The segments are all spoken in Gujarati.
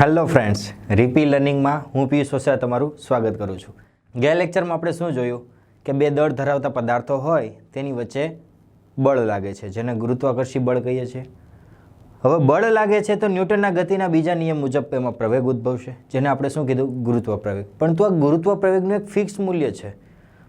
હેલો ફ્રેન્ડ્સ રીપી લર્નિંગમાં હું પિયુષ વસા તમારું સ્વાગત કરું છું. ગયા લેક્ચરમાં આપણે શું જોયું? કે બે દળ ધરાવતા પદાર્થો હોય, તેની વચ્ચે બળ લાગે છે, જેને ગુરુત્વાકર્ષી બળ કહીએ છીએ. હવે બળ લાગે છે તો ન્યૂટનના ગતિના બીજા નિયમ મુજબ એમાં પ્રવેગ ઉદ્ભવશે, જેને આપણે શું કીધું? ગુરુત્વ પ્રવેગ. પરંતુ આ ગુરુત્વ પ્રવેગનું એક ફિક્સ મૂલ્ય છે.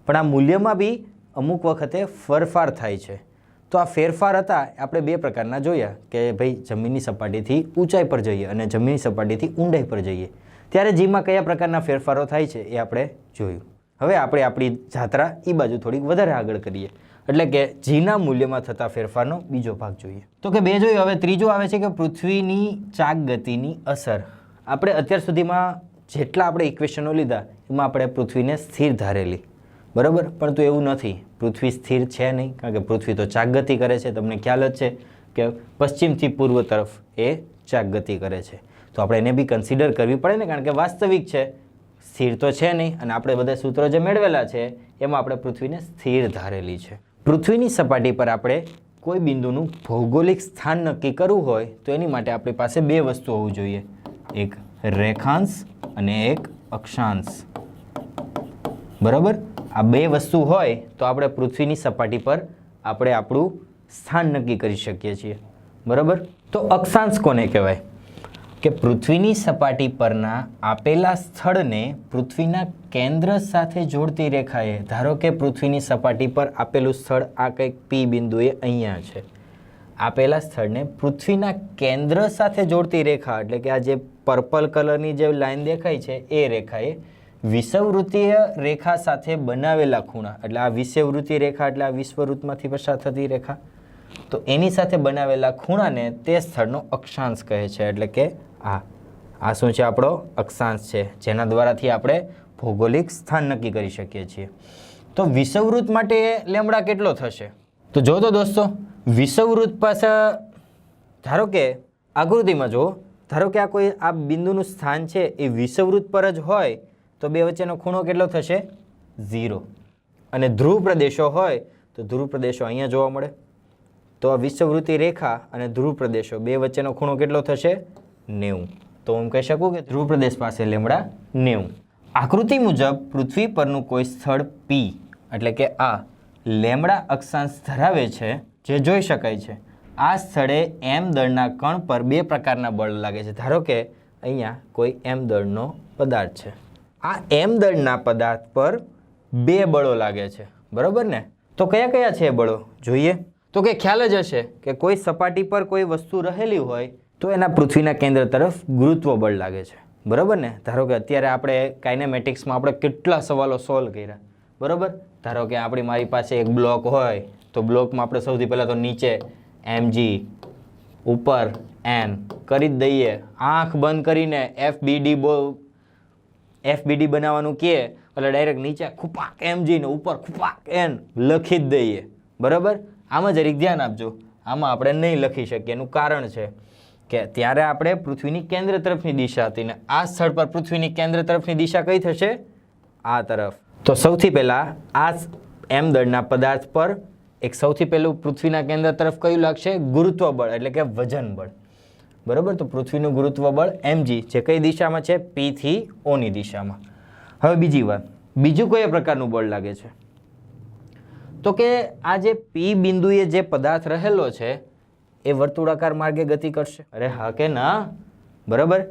પણ આ મૂલ્યમાં બી અમુક વખતે ફરફાર થાય છે. તો આ ફેરફાર હતા, આપણે બે પ્રકારના જોયા કે ભાઈ જમીનની સપાટીથી ઊંચાઈ પર જઈએ અને જમીનની સપાટીથી ઊંડાઈ પર જઈએ. ત્યારે જીમાં કયા પ્રકારના ફેરફારો થાય છે એ આપણે જોયું. હવે આપણે આપણી જાત્રા એ બાજુ થોડીક વધારે આગળ કરીએ. એટલે કે જીના મૂલ્યમાં થતા ફેરફારનો બીજો ભાગ જોઈએ. તો કે બે જોયું હવે ત્રીજો આવે છે કે પૃથ્વીની ચાક ગતિની અસર. આપણે અત્યાર સુધીમાં જેટલા આપણે ઇક્વેશનો લીધા, એમાં આપણે પૃથ્વીને સ્થિર ધારેલી. બરાબર? પણ તો એવું નથી. પૃથ્વી સ્થિર છે નહીં. કારણ કે પૃથ્વી તો ચાકગતિ કરે છે. તમને ખ્યાલ જ છે કે પશ્ચિમથી પૂર્વ તરફ એ ચાકગતિ કરે છે. તો આપણે એને બી કન્સિડર કરવી પડે ને, કારણ કે વાસ્તવિક છે. સ્થિર તો છે નહીં અને આપણે બધા સૂત્રો જે મેળવેલા છે, એમાં આપણે પૃથ્વીને સ્થિર ધારેલી છે. પૃથ્વીની સપાટી પર આપણે કોઈ બિંદુનું ભૌગોલિક સ્થાન નક્કી કરવું હોય, તો એની માટે આપણી પાસે બે વસ્તુ હોવું જોઈએ. એક રેખાંશ અને એક અક્ષાંશ. બરાબર? આ બે વસ્તુ હોય તો આપણે પૃથ્વીની સપાટી પર આપણે આપણું સ્થાન નક્કી કરી શકીએ છીએ. બરાબર? તો અક્ષાંશ કોને કહેવાય? કે પૃથ્વીની સપાટી પરના આપેલા સ્થળને પૃથ્વીના કેન્દ્ર સાથે જોડતી રેખાએ, ધારો કે પૃથ્વીની સપાટી પર આપેલું સ્થળ આ કંઈક પી બિંદુએ અહીંયા છે. આપેલા સ્થળને પૃથ્વીના કેન્દ્ર સાથે જોડતી રેખા, એટલે કે આ જે પર્પલ કલરની જે લાઈન દેખાય છે, એ રેખાએ વિષવવૃત્તીય રેખા સાથે બનાવેલા ખૂણા. એટલે આ વિષવવૃત્તીય રેખા એટલે આ વિશ્વવૃત્તમાંથી પસાર થતી રેખા. તો એની સાથે બનાવેલા ખૂણાને તે સ્થળનો અક્ષાંશ કહે છે. એટલે કે આ. આ શું છે આપણો અક્ષાંશ છે? જેના દ્વારાથી આપણે ભૌગોલિક સ્થાન નક્કી કરી શકીએ છીએ. તો વિષવવૃત્ત માટે લેમડા કેટલો થશે? તો જો તો દોસ્તો, વિષવવૃત્ત પાસે ધારો કે આકૃતિમાં જુઓ, ધારો કે આ કોઈ આ બિંદુનું સ્થાન છે એ વિષવવૃત્ત પર જ હોય તો બે વચ્ચેનો ખૂણો કેટલો થશે? ઝીરો. અને ધ્રુવ પ્રદેશો હોય તો ધ્રુવ પ્રદેશો અહીંયા જોવા મળે. તો આ વિશ્વવૃત્તિ રેખા અને ધ્રુવ પ્રદેશો બે વચ્ચેનો ખૂણો કેટલો થશે? નેવું. તો હું કહી શકું કે ધ્રુવ પ્રદેશ પાસે લેમડા નેવું. આકૃતિ મુજબ પૃથ્વી પરનું કોઈ સ્થળ પી એટલે કે આ, લેમડા અક્ષાંશ ધરાવે છે, જે જોઈ શકાય છે. આ સ્થળે એમ દળના કણ પર બે પ્રકારના બળ લાગે છે. ધારો કે અહીંયા કોઈ એમ દળનો પદાર્થ છે. આ એમ દળના પદાર્થ પર બે બળો લાગે છે. બરાબર ને? તો કયા કયા છે બળો? જોઈએ. તો કે ખ્યાલ જ હશે કે કોઈ સપાટી પર કોઈ વસ્તુ રહેલી હોય તો એના પૃથ્વીના કેન્દ્ર તરફ ગુરુત્વ બળ લાગે છે. બરાબર ને? ધારો કે અત્યારે આપણે કાઇનેમેટિક્સમાં આપણે કેટલા સવાલો સોલ્વ કર્યા. બરાબર? ધારો કે આપણી મારી પાસે એક બ્લોક હોય, તો બ્લોકમાં આપણે સૌથી પહેલાં તો નીચે એમજી ઉપર એન કરી જ દઈએ. આંખ બંધ કરીને એફ બો એફબીડી બનાવવાનું કહે એટલે ડાયરેક્ટ નીચે ખુપાક એમ જઈને ઉપર ખુપાક એન લખી જ દઈએ. બરાબર? આમાં જરીક ધ્યાન આપજો. આમાં આપણે નહીં લખી શકીએ. એનું કારણ છે કે ત્યારે આપણે પૃથ્વીની કેન્દ્ર તરફની દિશા હતી ને આ સ્થળ પર પૃથ્વીની કેન્દ્ર તરફની દિશા કઈ થશે? આ તરફ. તો સૌથી પહેલાં આ એમ દળના પદાર્થ પર એક સૌથી પહેલું પૃથ્વીના કેન્દ્ર તરફ કયું લાગશે? ગુરુત્વ બળ, એટલે કે વજન બળ. બરાબર? તો પૃથ્વીનું ગુરુત્વ બળ એમજી જે કઈ દિશામાં છે? પી થી ઓની દિશામાં. હવે બીજી વાત. બીજું કયા પ્રકારનું બળ લાગે છે? તો કે આ જે પી બિંદુએ જે પદાર્થ રહેલો છે, એ વર્તુળાકાર માર્ગે ગતિ કરશે. અરે હા કે ના? બરાબર?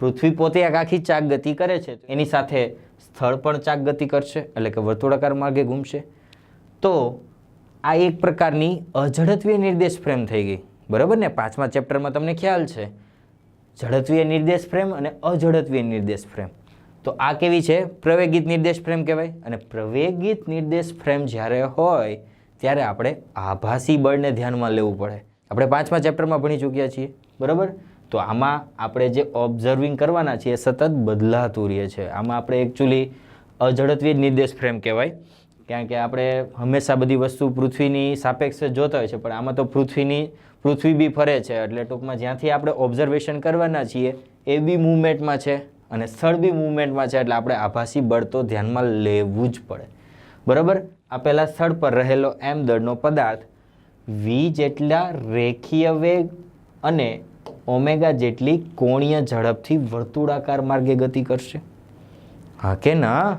પૃથ્વી પોતે એક આખી ચાક ગતિ કરે છે. એની સાથે સ્થળ પણ ચાક ગતિ કરશે, એટલે કે વર્તુળાકાર માર્ગે ઘૂમશે. તો આ એક પ્રકારની અઝડત્વીય નિર્દેશ ફ્રેમ થઈ ગઈ. બરાબર ને? પાંચમા ચેપ્ટરમાં તમને ખ્યાલ છે. ઝડત્વીય નિર્દેશ ફ્રેમ અને અઝડત્વીય નિર્દેશ ફ્રેમ. તો આ કેવી છે? પ્રવેગિત નિર્દેશ ફ્રેમ કહેવાય. અને પ્રવેગિત નિર્દેશ ફ્રેમ જ્યારે હોય, ત્યારે આપણે આભાસી બળને ધ્યાનમાં લેવું પડે. આપણે પાંચમા ચેપ્ટરમાં ભણી ચૂક્યા છીએ. બરાબર? તો આમાં આપણે જે ઓબ્ઝર્વિંગ કરવાના છીએ, એ સતત બદલાતું રહે છે. આમાં આપણે એકચ્યુઅલી અઝડત્વીય નિર્દેશ ફ્રેમ કહેવાય. કારણ કે આપણે હંમેશા બધી વસ્તુ પૃથ્વીની સાપેક્ષ જોતા હોય છે, પણ આમાં તો પૃથ્વીની પૃથ્વી બી ફરે છે, એટલે ટૂંકમાં જ્યાંથી આપણે ઓબ્ઝર્વેશન કરવાના છીએ, એ બી મૂવમેન્ટમાં છે અને સ્થળ બી મૂવમેન્ટમાં છે, એટલે આપણે આભાસી બળ તો ધ્યાનમાં લેવું જ પડે. બરાબર? આપેલા સ્થળ પર રહેલો એમ દળનો પદાર્થ વી જેટલા રેખીય વેગ અને ઓમેગા જેટલી કોણીય ઝડપથી વર્તુળાકાર માર્ગે ગતિ કરશે. હા કે ના?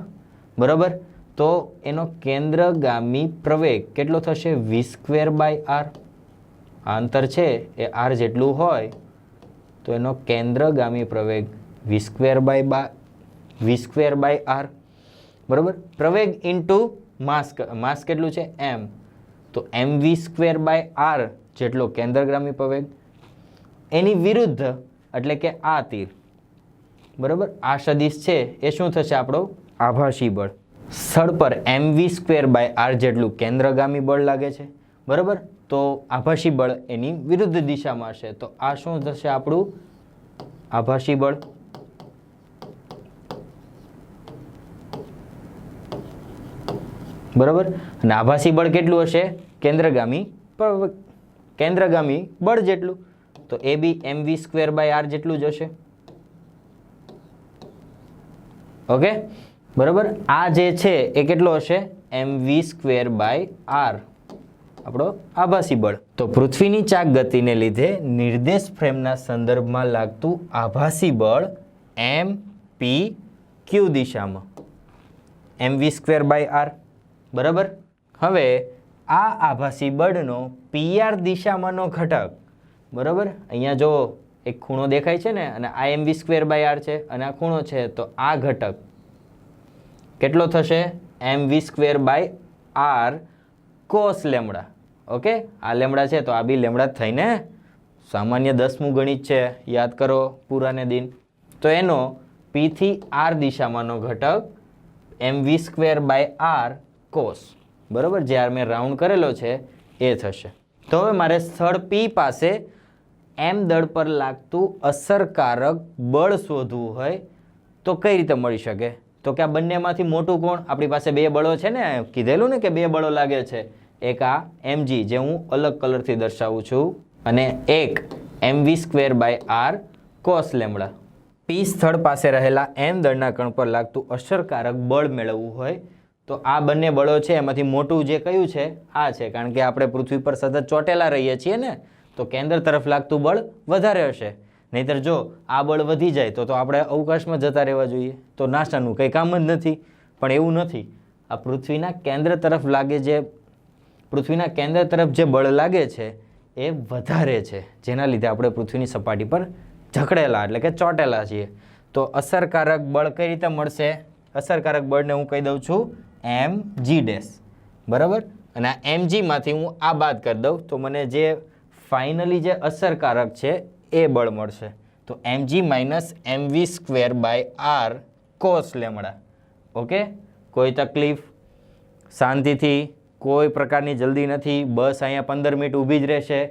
બરાબર? તો એનો કેન્દ્રગામી પ્રવેગ કેટલો થશે? વી સ્ક્વેર બાય આર આ અંતર છે એ આર જેટલું હોય, તો એનો કેન્દ્રગામી પ્રવેગ વી સ્ક્વેર બાય બા વી સ્ક્વેર બાય આર બરાબર? પ્રવેગ ઇન્ટુ માસ માસ કેટલું છે? એમ તો M V square by R જેટલો કેન્દ્રગામી પ્રવેગ. એની વિરુદ્ધ, એટલે કે આ તીર. બરાબર? આ સદિશ છે, એ શું થશે આપણો? આભાસી બળ. સ્થળ પર M V square by R જેટલું કેન્દ્રગામી બળ લાગે છે. બરાબર? તો આભાસી બળ એની વિરુદ્ધ દિશામાં હશે તો આ શું થશે આપણું? આભાસી બળ. બરાબર? અને આભાસી બળ કેટલું હશે? કેન્દ્રગામી. કેન્દ્રગામી બળ જેટલું. તો એ બી M V square by R જેટલું જ હશે. ઓકે? બરાબર? આ જે છે એ કેટલો હશે? M V square by R. આપણો આભાસી બળ. તો પૃથ્વીની ચાક ગતિને લીધે નિર્દેશ ફ્રેમના સંદર્ભમાં લાગતું આભાસી બળ એમ પી ક્યુ દિશામાં. M V square by R. બરાબર? હવે આ આભાસી બળનો પીઆર દિશામાંનો ઘટક. બરાબર? અહીંયા જો એક ખૂણો દેખાય છે ને, અને આ M V square by R છે, અને આ ખૂણો છે, તો આ ઘટક કેટલો થશે? M V square by R cos lambda. Okay? આ લેમડા છે, તો આ બી લેમડા થઈને સામાન્ય દસમું ગણિત છે. યાદ કરો પૂરાને દિન. તો એનો પીથી આર દિશામાંનો ઘટક M V square by R cos બરાબર? જે આર મેં રાઉન્ડ કરેલો છે, એ થશે. તો હવે મારે સ્થળ પી પાસે એમ દળ પર લાગતું અસરકારક બળ શોધવું હોય, તો કઈ રીતે મળી શકે? તો કે આ બંનેમાંથી મોટું કોણ? આપણી પાસે બે બળો છે ને, કીધેલું ને કે બે બળો લાગે છે. એક આ એમજી જે હું અલગ કલરથી દર્શાવું છું અને એક M V square by R cos lambda P સ્થળ પાસે રહેલા એમ દળના કણ પર લાગતું અસરકારક બળ મેળવવું હોય તો આ બંને બળો છે, એમાંથી મોટું જે કયું છે, આ છે. કારણ કે આપણે પૃથ્વી પર સતત ચોટેલા રહીએ છીએ ને, તો કેન્દ્ર તરફ લાગતું બળ વધારે હશે. નહીતર જો આ બળ વધી જાય, તો તો આપણે અવકાશમાં જતા રહેવા જોઈએ. તો નાસાનું કંઈ કામ જ નથી. પણ એવું નથી. આ પૃથ્વીના કેન્દ્ર તરફ લાગે જે પૃથ્વીના કેન્દ્ર તરફ જે બળ લાગે છે, એ વધારે છે. જેના લીધે આપણે પૃથ્વીની સપાટી પર જકડેલા એટલે કે ચોટેલા છીએ. તો અસરકારક બળ કઈ રીતે મળશે? અસરકારક બળને હું કહી દઉં છું એમ જી ડેશ. બરાબર? અને આ એમ જીમાંથી હું આ બાદ કરી દઉં, તો મને જે ફાઇનલી જે અસરકારક છે, એ બળ મળશે. તો M g minus M V square by R cos lambda. Okay? કોઈ તકલીફ? શાંતિથી? કોઈ પ્રકારની જલ્દી નથી. બસ અહીંયા પંદર મિનિટ ઊભી જ રહેશે.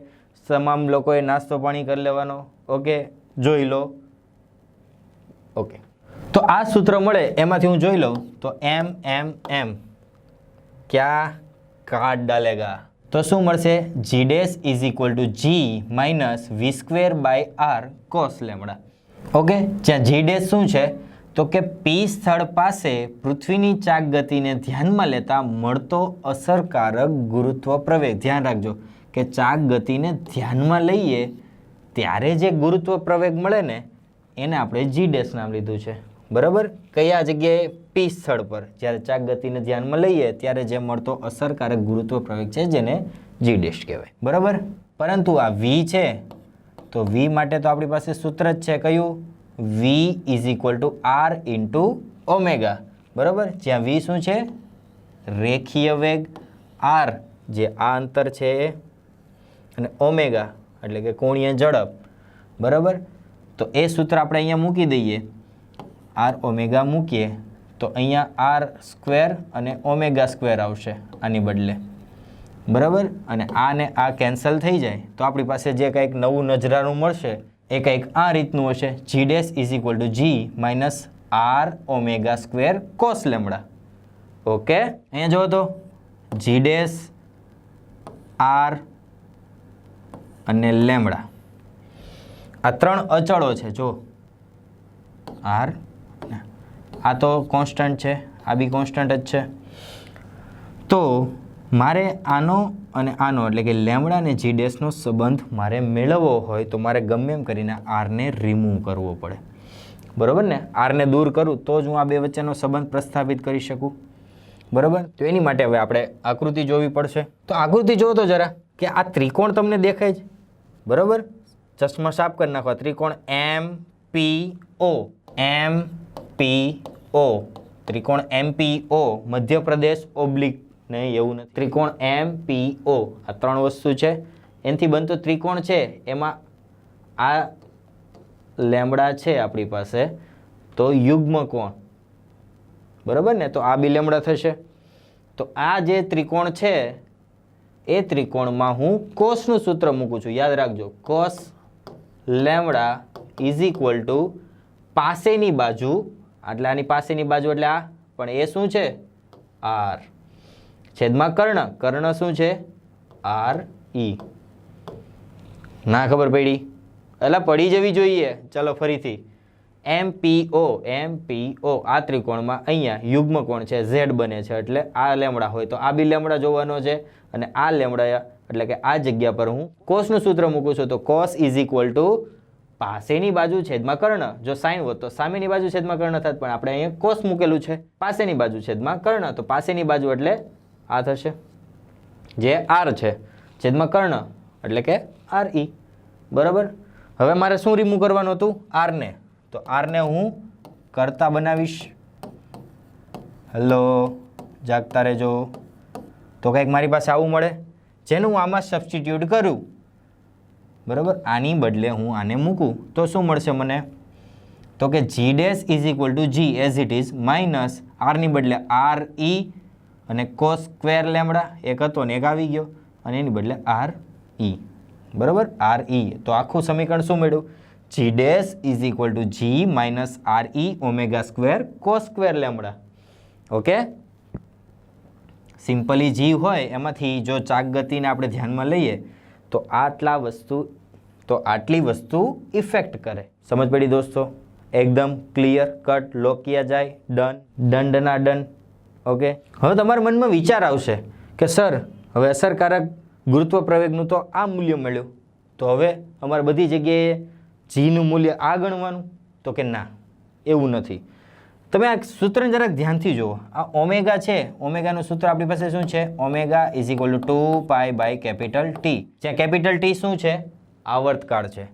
તમામ લોકોએ નાસ્તો પાણી કરી લેવાનો. ઓકે? જોઈ લો. ઓકે. તો આ સૂત્ર મળે, એમાંથી હું જોઈ લઉં. તો એમ એમ એમ. ક્યાં કાટ ડાલેગા? તો શું મળશે? G dash is equal to g minus V square by R cos lambda okay? જ્યાં જી ડેશ શું છે? તો કે પી સ્થળ પાસે પૃથ્વીની ચાક ગતિને ધ્યાનમાં લેતા મળતો અસરકારક ગુરુત્વ પ્રવેગ. ધ્યાન રાખજો કે ચાક ગતિને ધ્યાનમાં લઈએ ત્યારે જે ગુરુત્વ પ્રવેગ મળે ને, એને આપણે જી ડેશ નામ લીધું છે. બરાબર? કયા જગ્યાએ? પી સ્થળ પર. જ્યારે ચાક ગતિને ધ્યાનમાં લઈએ ત્યારે જે મળતો અસરકારક ગુરુત્વ પ્રવેગ છે જેને જી ડેશ કહેવાય. બરાબર? પરંતુ આ વી છે, તો વી માટે તો આપણી પાસે સૂત્ર જ છે. કયું? V is equal to R into omega બરાબર? જ્યાં વી શું છે? રેખીય વેગ. આર જે આ અંતર છે એ અને ઓમેગા એટલે કે કોણીય ઝડપ. બરાબર? તો એ સૂત્ર આપણે અહીંયા મૂકી દઈએ. આર ઓમેગા મૂકીએ, તો અહીંયા આર સ્ક્વેર અને ઓમેગા સ્ક્વેર આવશે આની બદલે. બરાબર? અને આ ને આ કેન્સલ થઈ જાય. તો આપણી પાસે જે કંઈક નવું નજરાનું મળશે એ કંઈક આ રીતનું હશે. G dash is equal to g minus R omega square cos lambda okay અહીંયા જુઓ તો. જી ડેશ આર અને લેમડા આ ત્રણ અચળો છે જો આર આ તો કોન્સ્ટન્ટ છે. આ બી કોન્સ્ટન્ટ જ છે. તો મારે આનો અને આનો, એટલે કે લેમડા અને જી ડેશનો સંબંધ મારે મેળવવો હોય તો મારે ગમે એમ કરીને આરને રિમૂવ કરવો પડે. બરાબર ને? આરને દૂર કરું તો જ હું આ બે વચ્ચેનો સંબંધ પ્રસ્થાપિત કરી શકું. બરાબર? તો એની માટે હવે આપણે આકૃતિ જોવી પડશે. તો આકૃતિ જોવો તો જરા, કે આ ત્રિકોણ તમને દેખાય છે. બરાબર? ચશ્મા સાફ કરી નાખો. ત્રિકોણ એમ પી ઓ એમ પી ઓ ત્રિકોણ એમ પી ઓ મધ્યપ્રદેશ ઓબ્લિક નહીં, એવું નથી. ત્રિકોણ એમ પી ઓ આ ત્રણ વસ્તુ છે. એનાથી બનતો ત્રિકોણ છે, એમાં આ લેમડા છે આપણી પાસે. તો યુગ્મ કોણ બરાબર ને? તો આ બી લેમડા થશે. તો આ જે ત્રિકોણ છે, એ ત્રિકોણમાં હું કોસનું સૂત્ર મૂકું છું. યાદ રાખજો. Cos lambda is equal to પાસેની બાજુ, એટલે આની પાસેની બાજુ એટલે આ. પણ એ શું છે? આર છેદમાં કર્ણ. કર્ણ શું છે? R E. ના ખબર પડી? એટલે પડી જવી જોઈએ. ચલો ફરીથી. એમ પી ઓ, એમ પી ઓ. આ ત્રિકોણમાં અહીંયા યુગ્મ કોણ છે, ઝેડ બને છે. એટલે આ લેમડા હોય તો આ બી લેમડા જોવાનો છે અને આ લેમડા એટલે કે આ જગ્યા પર હું કોસનું સૂત્ર મૂકું છું તો કોસ ઇઝ ઇક્વલ ટુ પાસેની બાજુ છેદમાં કર્ણ. જો સાઈન હોત તો સામેની બાજુ છેદમાં કર્ણ થાત, પણ આપણે અહીંયા કોસ મૂકેલું છે. પાસેની બાજુ છેદમાં કર્ણ. તો પાસેની બાજુ એટલે આ થશે. જે આર છે, છેદમાં કર્ણ, એટલે કે આર ઈ. બરાબર? હવે મારે શું રિમૂવ કરવાનું હતું? આરને. તો આરને હું કરતા બનાવીશ. હેલો જાગતા રહેજો. તો કંઈક મારી પાસે આવું મળે. જેનું હું આમાં સબસ્ટિટ્યુટ કરું. બરાબર? આની બદલે હું આને મૂકું. તો શું મળશે મને? તો કે g dash is equal to g as it is minus આરની બદલે આર ઈ અને કોસ સ્ક્વેર લેમડા એક હતો ને એક આવી ગયો. અને એની બદલે આર ઈ બરાબર? આર ઈ તો આખું સમીકરણ શું મળ્યું? G dash is equal to g minus R E omega square cos square lambda. Okay simply g હોય, એમાંથી જો ચાક ગતિને આપણે ધ્યાનમાં લઈએ, તો આટલા વસ્તુ, તો આટલી વસ્તુ ઇફેક્ટ કરે. સમજ પડી દોસ્તો? એકદમ ક્લિયર કટ લોકિયા જાય? ડન દંડના ડન ઓકે હવે તમારા મનમાં વિચાર આવશે કે, સર, હવે અસરકારક ગુરુત્વ પ્રવેગનું તો આ મૂલ્ય મળ્યું. તો હવે અમારે બધી જગ્યાએ જીનું મૂલ્ય આ ગણવાનું? તો કે ના, એવું નથી. તમે આ સૂત્રને જરાક ધ્યાનથી જુઓ. આ ઓમેગા છે. ઓમેગાનું સૂત્ર આપણી પાસે શું છે? Omega is equal to two pi by capital T જ્યાં કેપિટલ ટી શું છે? આવર્તકાળ છે.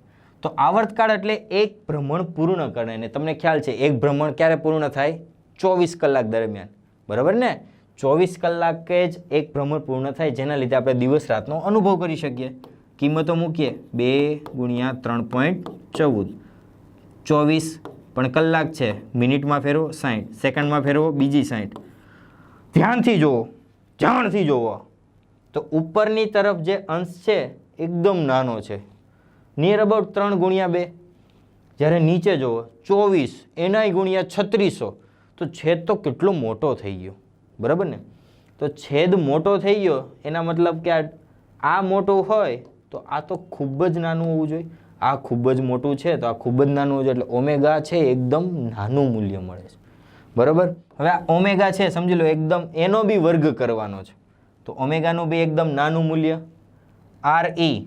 તો આવર્તકાળ એટલે એક ભ્રમણ પૂર્ણ કરે ને તમને ખ્યાલ છે, એક ભ્રમણ ક્યારે પૂર્ણ થાય? ચોવીસ કલાક દરમિયાન. બરાબર ને? ચોવીસ કલાકે જ એક ભ્રમણ પૂર્ણ થાય જેના લીધે આપણે દિવસ રાતનો અનુભવ કરી શકીએ. કિંમતો મૂકીએ. બે ગુણ્યા ત્રણ પોઈન્ટ ચૌદ. ચોવીસ પણ કલાક છે. મિનિટમાં ફેરવો સાઠ સેકન્ડમાં ફેરવો બીજી સાઠ ધ્યાનથી જુઓ. જાણથી જુઓ. તો ઉપરની તરફ જે અંશ છે, એકદમ નાનો છે. નિયર અબાઉટ ત્રણ ગુણ્યા બે. જ્યારે નીચે જુઓ, ચોવીસ. એનાય ગુણ્યા છત્રીસો. તો છેદ તો કેટલો મોટો થઈ ગયો. બરાબર ને? તો છેદ મોટો થઈ ગયો, એના મતલબ કે આ મોટું હોય તો આ તો ખૂબ જ નાનું હોવું જોઈએ. આ ખૂબ જ મોટું છે તો આ ખૂબ જ નાનું હોવું જોઈએ. એટલે ઓમેગા છે એકદમ નાનું મૂલ્ય મળે છે. બરાબર? હવે આ ઓમેગા છે, સમજી લો, એકદમ એનો બી વર્ગ કરવાનો છે. તો ઓમેગાનું બી એકદમ નાનું મૂલ્ય. આર ઈ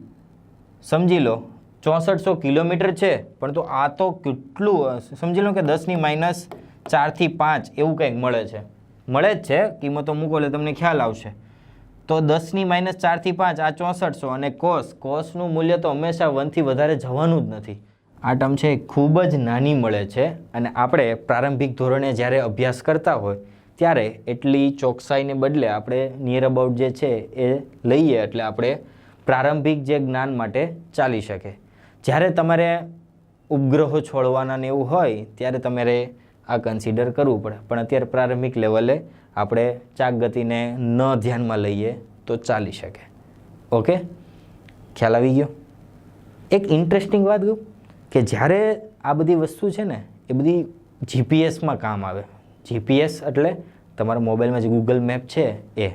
સમજી લો, ચોસઠસો કિલોમીટર છે, પણ તો આ તો કેટલું સમજી લો કે દસની માઇનસ ચારથી પાંચ એવું કંઈક મળે છે. મળે જ છે, કિંમતો મૂકો એટલે તમને ખ્યાલ આવશે. તો દસની માઇનસ ચારથી પાંચ, આ ચોસઠસો અને કોસ, કોસનું મૂલ્ય તો હંમેશા વનથી વધારે જવાનું જ નથી. આ ટર્મ છે ખૂબ જ નાની મળે છે અને આપણે પ્રારંભિક ધોરણે જ્યારે અભ્યાસ કરતા હોય, ત્યારે એટલી ચોકસાઈને બદલે આપણે નિયર અબાઉટ જે છે એ લઈએ એટલે આપણે પ્રારંભિક જે જ્ઞાન માટે ચાલી શકે. જ્યારે તમારે ઉપગ્રહો છોડવાના ને એવું હોય, ત્યારે તમારે આ કન્સિડર કરવું પડે. પણ અત્યારે પ્રારંભિક લેવલે આપણે ચાક ગતિને ન ધ્યાનમાં લઈએ તો ચાલી શકે. ઓકે ખ્યાલ આવી ગયો? એક ઇન્ટરેસ્ટિંગ વાત કહું કે જ્યારે આ બધી વસ્તુ છે ને, એ બધી જીપીએસમાં કામ આવે. જીપીએસ એટલે તમારા મોબાઈલમાં જે ગૂગલ મેપ છે એ.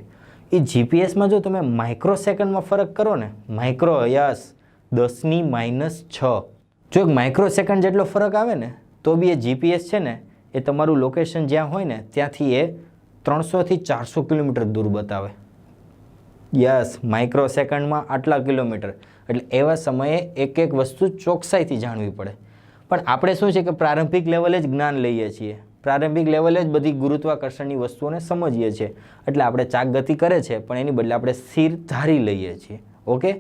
એ જીપીએસમાં જો તમે માઇક્રો સેકન્ડમાં ફરક કરો ને માઇક્રો યસ, દસની માઇનસ છ. જો એક માઇક્રો સેકન્ડ જેટલો ફરક આવે ને, તો બી એ જીપીએસ છે ને એ તમારું લોકેશન જ્યાં હોય ને, ત્યાંથી એ ત્રણસોથી ચારસો કિલોમીટર દૂર બતાવે. યસ માઇક્રો સેકન્ડમાં આટલા કિલોમીટર. એટલે એવા સમયે એક એક વસ્તુ ચોકસાઈથી જાણવી પડે. પણ આપણે શું છે કે પ્રારંભિક લેવલે જ જ્ઞાન લઈએ છીએ. પ્રારંભિક લેવલે જ બધી ગુરુત્વાકર્ષણની વસ્તુઓને સમજીએ છીએ. એટલે આપણે ચાક ગતિ કરે છે, પણ એની બદલે આપણે સ્થિર ધારી લઈએ છીએ. ઓકે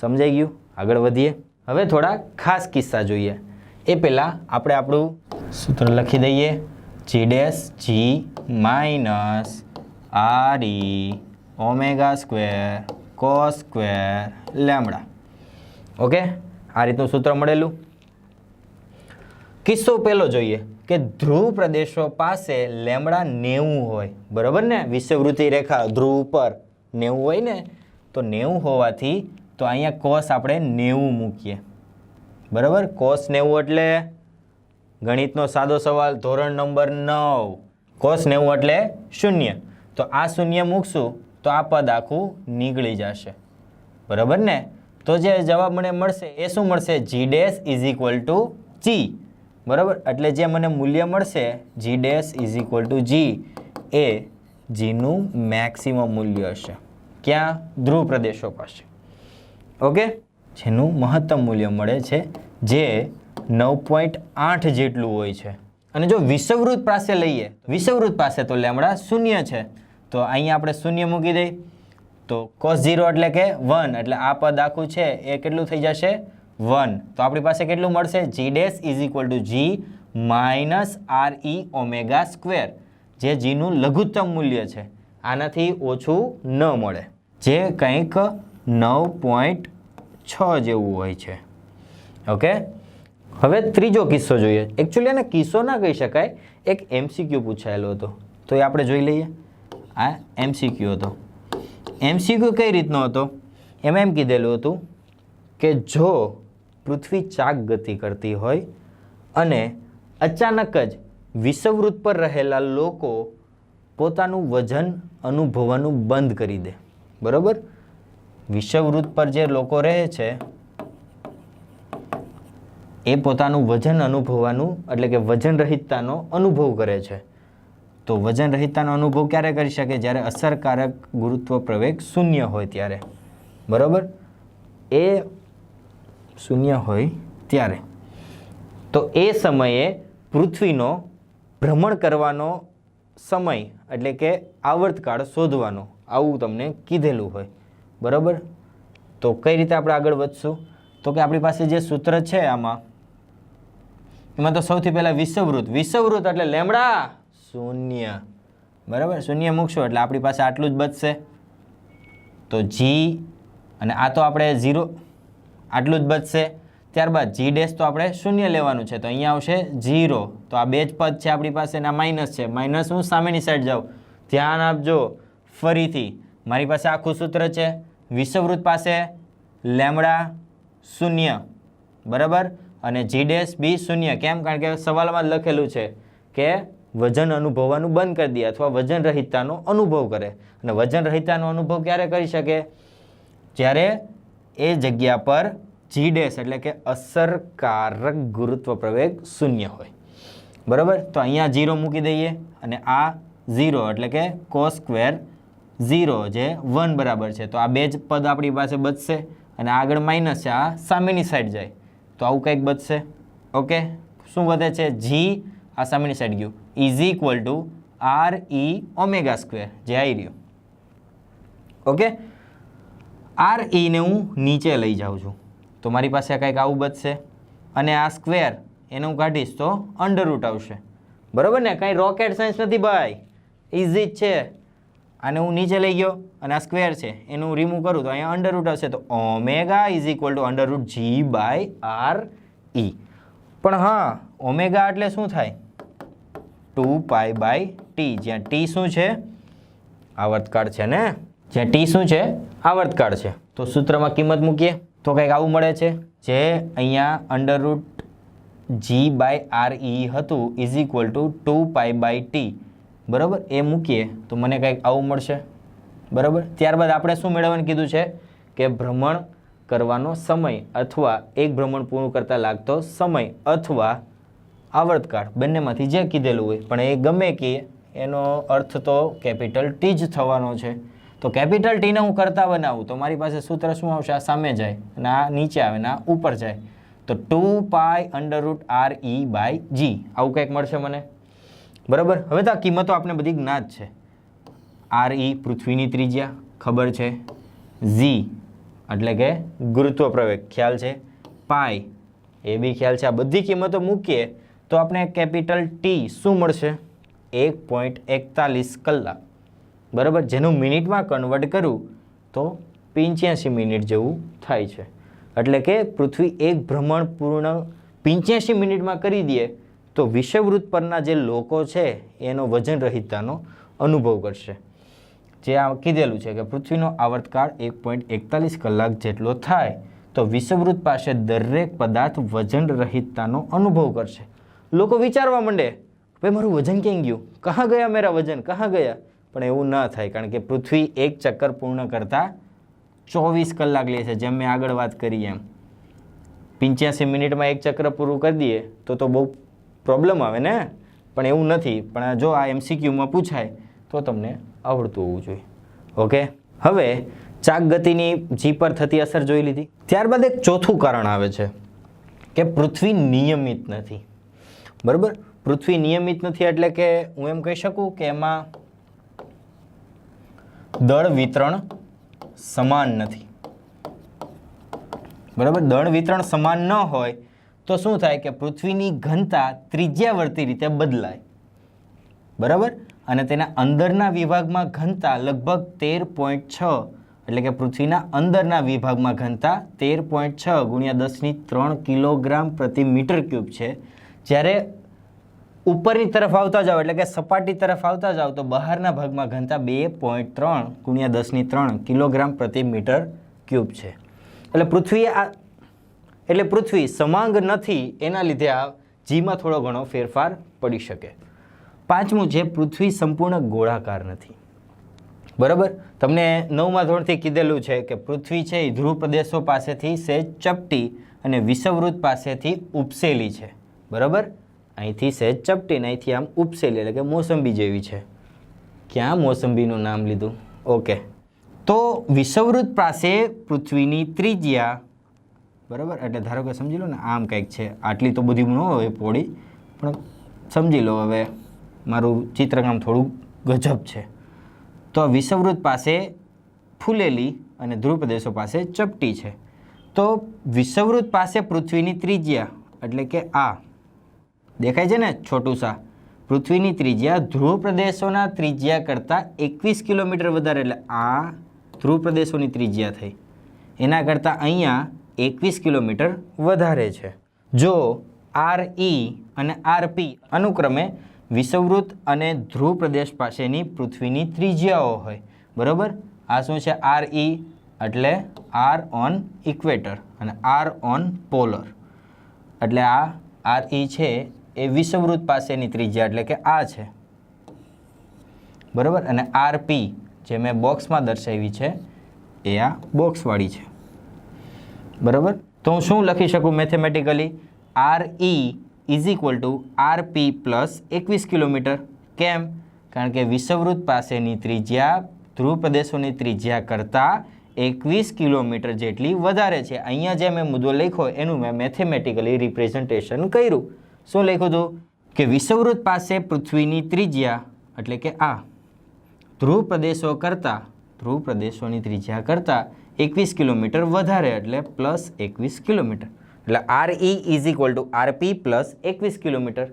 સમજાઈ ગયું? આગળ વધીએ. હવે થોડા ખાસ કિસ્સા જોઈએ. એ પહેલાં આપણે આપણું સૂત્ર લખી દઈએ. G dash g minus R E omega square cos square lambda. Okay? આ રીતનું સૂત્ર મળેલું. કિસ્સો પહેલો જોઈએ કે ધ્રુવ પ્રદેશો પાસે લેમડા નેવું હોય. બરાબર ને? વિષુવવૃત્તિ રેખા ધ્રુવ પર નેવું હોય ને? તો નેવું હોવાથી તો અહીંયા કોસ આપણે નેવું મૂકીએ. બરાબર? કોસ નેવું એટલે ગણિતનો સાદો સવાલ, ધોરણ નંબર નવ. કોસ નેવું એટલે શૂન્ય. તો આ શૂન્ય મૂકશું તો આ પદ આખું નીકળી જશે. બરાબર ને? તો જે જવાબ મને મળશે એ શું મળશે? G dash is equal to g બરાબર? એટલે જે મને મૂલ્ય મળશે g dash is equal to g એ જીનું મેક્સિમમ મૂલ્ય હશે. ક્યાં? ધ્રુવ પ્રદેશો પાસે. ઓકે જેનું મહત્તમ મૂલ્ય મળે છે જે નવ પોઈન્ટ આઠ જેટલું હોય છે. અને જો વિષવવૃત્ત પાસે લઈએ વિષવવૃત્ત પાસે તો લેમડા શૂન્ય છે. તો અહીંયા આપણે શૂન્ય મૂકી દઈએ. તો કોસ ઝીરો એટલે કે વન એટલે આ પદ આખું છે એ કેટલું થઈ જશે? વન તો આપણી પાસે કેટલું મળશે? G dash is equal to g minus R E omega square જે જીનું લઘુત્તમ મૂલ્ય છે. આનાથી ઓછું ન મળે. જે કંઈક નવ પોઈન્ટ છ જેવું હોય છે. ઓકે હવે ત્રીજો કિસ્સો જોઈએ. એકચ્યુઅલી એને કિસ્સો ના કહી શકાય. એક એમસીક્યુ પૂછાયેલો હતો. તો એ આપણે જોઈ લઈએ. આ એમસીક્યુ હતો. એમસીક્યુ કઈ રીતનો હતો? એમાં એમ કીધેલું હતું કે જો પૃથ્વી ચાક ગતિ કરતી હોય અને અચાનક જ વિષવવૃત્ત પર રહેલા લોકો પોતાનું વજન અનુભવવાનું બંધ કરી દે. બરોબર? વિષવવૃત્ત પર જે લોકો રહે છે, એ પોતાનું વજન અનુભવવાનું, એટલે કે વજન રહિતતાનો અનુભવ કરે છે. તો વજન રહિતતાનો અનુભવ ક્યારે કરી શકે? જ્યારે અસરકારક ગુરુત્વ પ્રવેગ શૂન્ય હોય ત્યારે. બરાબર? એ શૂન્ય હોય ત્યારે. તો એ સમયે પૃથ્વીનો ભ્રમણ કરવાનો સમય, એટલે કે આવર્તકાળ શોધવાનો, આવું તમને કીધેલું હોય. બરાબર? તો કઈ રીતે આપણે આગળ વધશું? તો કે આપણી પાસે જે સૂત્ર છે આમાં, એમાં તો સૌથી પહેલાં વિષવવૃત્ત વિષવવૃત્ત એટલે લેમડા શૂન્ય. બરાબર? શૂન્ય મૂકશો એટલે આપણી પાસે આટલું જ બચશે. તો જી અને આ તો આપણે ઝીરો, આટલું જ બચશે. ત્યારબાદ જી ડેશ તો આપણે શૂન્ય લેવાનું છે. તો અહીંયા આવશે ઝીરો. તો આ બે જ પદ છે આપણી પાસે અને માઇનસ છે. માઇનસ હું સામેની સાઈડ જાઉં. ધ્યાન આપજો. ફરીથી. મારી પાસે આખું સૂત્ર છે. વિષવવૃત્ત પાસે લેમડા શૂન્ય, બરાબર? અને જી ડેશ બી શૂન્ય. કેમ? કારણ કે સવાલમાં લખેલું છે કે વજન અનુભવવાનું બંધ કરી દે અથવા વજન રહિતતાનો અનુભવ કરે. અને વજન રહિતતાનો અનુભવ ક્યારે કરી શકે? જ્યારે એ જગ્યા પર જી ડેશ એટલે કે અસરકારક ગુરુત્વ પ્રવેગ શૂન્ય હોય. બરાબર? તો અહીંયા ઝીરો મૂકી દઈએ અને આ ઝીરો એટલે કે કો સ્ક્વેર ઝીરો જે વન બરાબર છે. તો આ બે જ પદ આપણી પાસે બચશે અને આગળ માઇનસ છે, આ સામેની સાઈડ જાય. તો આવું કંઈક બચશે. ઓકે શું વધે છે? જી આ સામેની સાઈડ ગયું. Is equal to R E omega square જે આવી રહ્યું. ઓકે આર ઈને હું નીચે લઈ જાઉં છું. તો મારી પાસે કંઈક આવું બચશે. અને આ સ્ક્વેર એને હું કાઢીશ તો અંડર રૂટ આવશે. બરાબર ને? કાંઈ રોકેટ સાયન્સ નથી ભાઈ. ઇઝી જ છે. આને હું નીચે લઈ ગયો અને આ સ્ક્વેર છે, એનું હું રિમૂવ કરું તો અહીંયા અંડર રૂટ હશે તો omega is equal to under root g by R E પણ હા ઓમેગા એટલે શું થાય? ટુ પાય બાય ટી જ્યાં ટી શું છે? આવર્તકાળ છે ને? જ્યાં ટી શું છે? આવર્તકાળ છે. તો સૂત્રમાં કિંમત મૂકીએ તો કંઈક આવું મળે છે. જે અહીંયા under root g by R E હતું is equal to two pi by T બરાબર? એ મૂકીએ, તો મને કંઈક આવું મળશે. બરાબર? ત્યારબાદ આપણે શું મેળવવાનું કીધું છે? કે ભ્રમણ કરવાનો સમય અથવા એક ભ્રમણ પૂરું કરતાં લાગતો સમય અથવા આવર્તકાળ બંનેમાંથી જે કીધેલું હોય. પણ એ ગમે કે એનો અર્થ તો કેપિટલ ટી જ થવાનો છે. તો કેપિટલ ટીને હું કરતા બનાવું, તો મારી પાસે સૂત્ર શું આવશે? આ સામે જાય આ નીચે આવે ને ઉપર જાય. તો two pi under root R E by g આવું કંઈક મળશે મને? બરાબર? હવે તો આ કિંમતો આપણે બધી જ્ઞાત છે. આર ઈ પૃથ્વીની ત્રિજ્યા, ખબર છે? ઝી, એટલે કે ગુરુત્વ પ્રવેગ ખ્યાલ છે? પાય એ બી ખ્યાલ છે. આ બધી કિંમતો મૂકીએ તો આપણે કેપિટલ ટી શું મળશે? એક પોઈન્ટ એકતાલીસ કલાક. બરાબર? જેનું મિનિટમાં કન્વર્ટ કરું તો પંચ્યાસી મિનિટ જેવું થાય છે. એટલે કે પૃથ્વી એક ભ્રમણ પૂર્ણ પંચ્યાસી મિનિટમાં કરી દઈએ તો વિષવવૃત્ત પરના જે લોકો છે, એનો વજન રહિતતાનો અનુભવ કરશે. જે આ કીધેલું છે કે પૃથ્વીનો આવર્તકાળ એક પોઈન્ટ એકતાલીસ કલાક જેટલો થાય, તો વિષવવૃત્ત પાસે દરેક પદાર્થ વજન રહિતતાનો અનુભવ કરશે. લોકો વિચારવા માંડે, ભાઈ, મારું વજન ક્યાં ગયું? કહા ગયા મેરા વજન? કહાં ગયા? પણ એવું ન થાય, કારણ કે પૃથ્વી એક ચક્કર પૂર્ણ કરતાં ચોવીસ કલાક લે છે, જેમ મેં આગળ વાત કરી એમ. પંચ્યાસી મિનિટમાં એક ચક્ર પૂરું કરી દઈએ, તો તો બહુ પ્રોબ્લેમ આવે ને? પણ એવું નથી. પણ જો આ એમસીક્યુમાં પૂછાય, તો તમને આવડતું હોવું જોઈએ. ઓકે? હવે ચાક ગતિની જી પર થતી અસર જોઈ લીધી. ત્યારબાદ એક ચોથું કારણ આવે છે કે પૃથ્વી નિયમિત નથી. બરાબર? પૃથ્વી નિયમિત નથી એટલે કે હું એમ કહી શકું કે એમાં દળ વિતરણ સમાન નથી. બરાબર? દળ વિતરણ સમાન ન હોય તો શું થાય કે પૃથ્વીની ઘનતા ત્રિજ્યાવર્તી રીતે બદલાય. બરાબર? અને તેના અંદરના વિભાગમાં ઘનતા લગભગ તેર પોઈન્ટ છ, એટલે કે પૃથ્વીના અંદરના વિભાગમાં ઘનતા તેર પોઈન્ટ છ ગુણ્યા દસની ત્રણ કિલોગ્રામ પ્રતિ મીટર ક્યુબ છે. જ્યારે ઉપરની તરફ આવતા જાઓ, એટલે કે સપાટી તરફ આવતા જાઓ, તો બહારના ભાગમાં ઘનતા બે પોઈન્ટ ત્રણ ગુણ્યા દસની ત્રણ કિલોગ્રામ પ્રતિ મીટર ક્યુબ છે. એટલે પૃથ્વી આ એટલે પૃથ્વી સમાંગ નથી, એના લીધે આ જીમાં થોડો ઘણો ફેરફાર પડી શકે. પાંચમું છે, પૃથ્વી સંપૂર્ણ ગોળાકાર નથી. બરાબર? તમને નવમા ધોરણથી કીધેલું છે કે પૃથ્વી છે ધ્રુવ પ્રદેશો પાસેથી સહેજ ચપટી અને વિષવવૃત્ત પાસેથી ઉપસેલી છે. બરાબર? અહીંથી સહેજ ચપટી ને અહીંથી આમ ઉપસેલી, એટલે કે મોસંબી જેવી છે. ક્યાં મોસંબીનું નામ લીધું? ઓકે. તો વિષવવૃત્ત પાસે પૃથ્વીની ત્રિજ્યા બરાબર? એટલે ધારો કે સમજી લો ને, આમ કંઈક છે. આટલી તો બધી ન હોય પોળી, પણ સમજી લો હવે મારું ચિત્રકામ થોડું ગજબ છે. તો આ પાસે ફૂલેલી અને ધ્રુવ પ્રદેશો પાસે ચપટી છે. તો વિષવવૃત્ત પાસે પૃથ્વીની ત્રિજ્યા, એટલે કે આ. દેખાય છે ને છોટું સા? પૃથ્વીની ત્રિજ્યા ધ્રુવ પ્રદેશોના ત્રિજ્યા કરતાં એકવીસ કિલોમીટર વધારે, એટલે આ ધ્રુવ પ્રદેશોની ત્રિજ્યા થઈ. એના કરતાં અહીંયા એકવીસ કિલોમીટર વધારે છે. જો આર ઈ અને આર પી અનુક્રમે વિષવવૃત્ત અને ધ્રુવ પ્રદેશ પાસેની પૃથ્વીની ત્રિજ્યાઓ હોય, બરાબર? આ શું છે? આર ઈ એટલે આર ઓન ઇક્વેટર અને આર ઓન પોલર. એટલે આ આર ઈ છે એ વિષવવૃત્ત પાસેની ત્રિજ્યા એટલે કે આ છે. બરાબર? અને આર પી જે મેં બોક્સમાં દર્શાવી છે, એ આ બોક્સવાળી છે. બરાબર? તો હું શું લખી શકું mathematically R E is equal to R P plus એકવીસ કિલોમીટર. કેમ? કારણ કે વિષવવૃત્ત પાસેની ત્રિજ્યા ધ્રુવ પ્રદેશોની ત્રિજ્યા કરતાં એકવીસ કિલોમીટર જેટલી વધારે છે. અહીંયા જે મેં મુદ્દો લખ્યો, એનું મેં મેથેમેટિકલી રિપ્રેઝન્ટેશન કર્યું. શું લખ્યું હતું? કે વિષવવૃત્ત પાસે પૃથ્વીની ત્રિજ્યા, એટલે કે આ. ધ્રુવ પ્રદેશો કરતાં, ધ્રુવ પ્રદેશોની ત્રિજ્યા કરતાં એકવીસ કિલોમીટર વધારે એટલે પ્લસ એકવીસ કિલોમીટર. એટલે R E is equal to R P plus એકવીસ કિલોમીટર.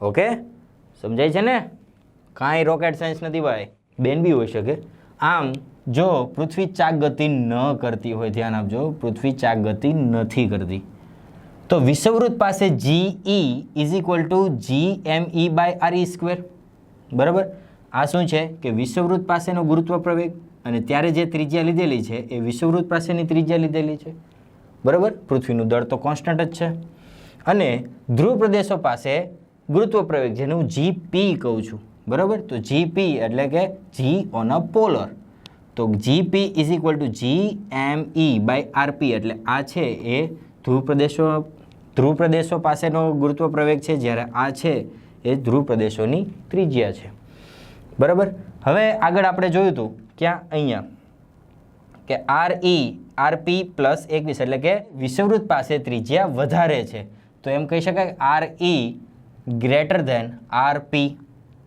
ઓકે સમજાય છે ને? કાંઈ રોકેટ સાયન્સ નથી ભાઈ. બેન બી હોઈ શકે. આમ, જો પૃથ્વી ચાક ગતિ ન કરતી હોય, ધ્યાન આપજો, પૃથ્વી ચાક ગતિ નથી કરતી. તો વિષવવૃત્ત પાસે g E is equal to g M E by R E square બરાબર? આ શું છે? કે વિષવવૃત્ત પાસેનો ગુરુત્વ પ્રવેગ અને ત્યારે જે ત્રિજ્યા લીધેલી છે એ વિષવવૃત્ત પાસેની ત્રિજ્યા લીધેલી છે. બરાબર? પૃથ્વીનું દળ તો કોન્સ્ટન્ટ જ છે. અને ધ્રુવ પ્રદેશો પાસે ગુરુત્વ પ્રવેગ, જેને હું જી પી કહું છું. બરાબર? તો જી પી એટલે કે જી ઓન અ પોલર તો g P is equal to g M E by RP એટલે આ છે એ ધ્રુવ પ્રદેશો ધ્રુવ પ્રદેશો પાસેનો ગુરુત્વ પ્રવેગ છે, જ્યારે આ છે એ ધ્રુવ પ્રદેશોની ત્રિજ્યા છે. બરાબર? હવે આગળ આપણે જોયું હતું ક્યાં? અહીંયા. કે આર ઈ આરપી પ્લસ એકવીસ એટલે કે વિષુવવૃત્ત પાસે ત્રિજ્યા વધારે છે. તો એમ કહી શકાય R E greater than R P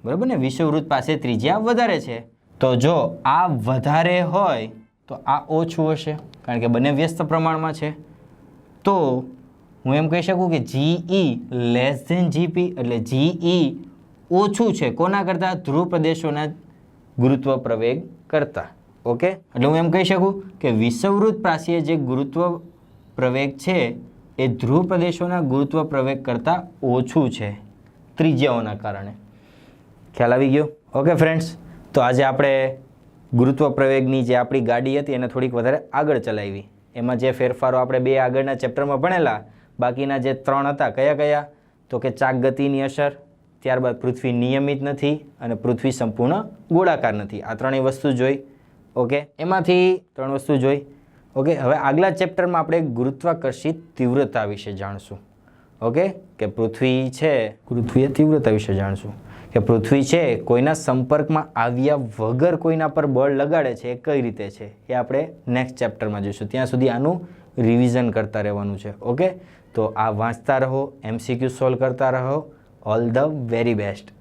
બરાબર ને? વિષુવવૃત્ત પાસે ત્રિજ્યા વધારે છે. તો જો આ વધારે હોય, તો આ ઓછું હશે, કારણ કે બંને વ્યસ્ત પ્રમાણમાં છે. તો હું એમ કહી શકું કે જીઈ લેસ ધેન જીપી એટલે જીઈ ઓછું છે. કોના કરતાં? ધ્રુવ પ્રદેશોના ગુરુત્વ પ્રવેગ કરતાં, ઓકે? એટલે હું એમ કહી શકું કે વિષુવવૃત્ત પ્રાસીય જે ગુરુત્વ પ્રવેગ છે, એ ધ્રુવ પ્રદેશોના ગુરુત્વ પ્રવેગ કરતાં ઓછું છે, ત્રિજ્યાઓના કારણે. ખ્યાલ આવી ગયો? ઓકે ફ્રેન્ડ્સ તો આજે આપણે ગુરુત્વ પ્રવેગની જે આપણી ગાડી હતી, એને થોડીક વધારે આગળ ચલાવી. એમાં જે ફેરફારો આપણે બે આગળના ચેપ્ટરમાં ભણેલા, બાકીના જે ત્રણ હતા કયા કયા તો કે ચાક ગતિની અસર ત્યારબાદ પૃથ્વી નિયમિત નથી અને પૃથ્વી સંપૂર્ણ ગોળાકાર નથી. આ ત્રણેય વસ્તુ જોઈ. ઓકે? એમાંથી ત્રણ વસ્તુ જોઈ. ઓકે? હવે આગલા ચેપ્ટરમાં આપણે ગુરુત્વાકર્ષિત તીવ્રતા વિશે જાણશું. ઓકે? કે પૃથ્વી છે, પૃથ્વીએ તીવ્રતા વિશે જાણશું. કે પૃથ્વી છે, કોઈના સંપર્કમાં આવ્યા વગર કોઈના પર બળ લગાડે છે, એ કઈ રીતે છે, એ આપણે નેક્સ્ટ ચેપ્ટરમાં જોઈશું. ત્યાં સુધી આનું રિવિઝન કરતા રહેવાનું છે. ઓકે? તો આ વાંચતા રહો એમસીક્યુ સોલ્વ કરતા રહો all the very best.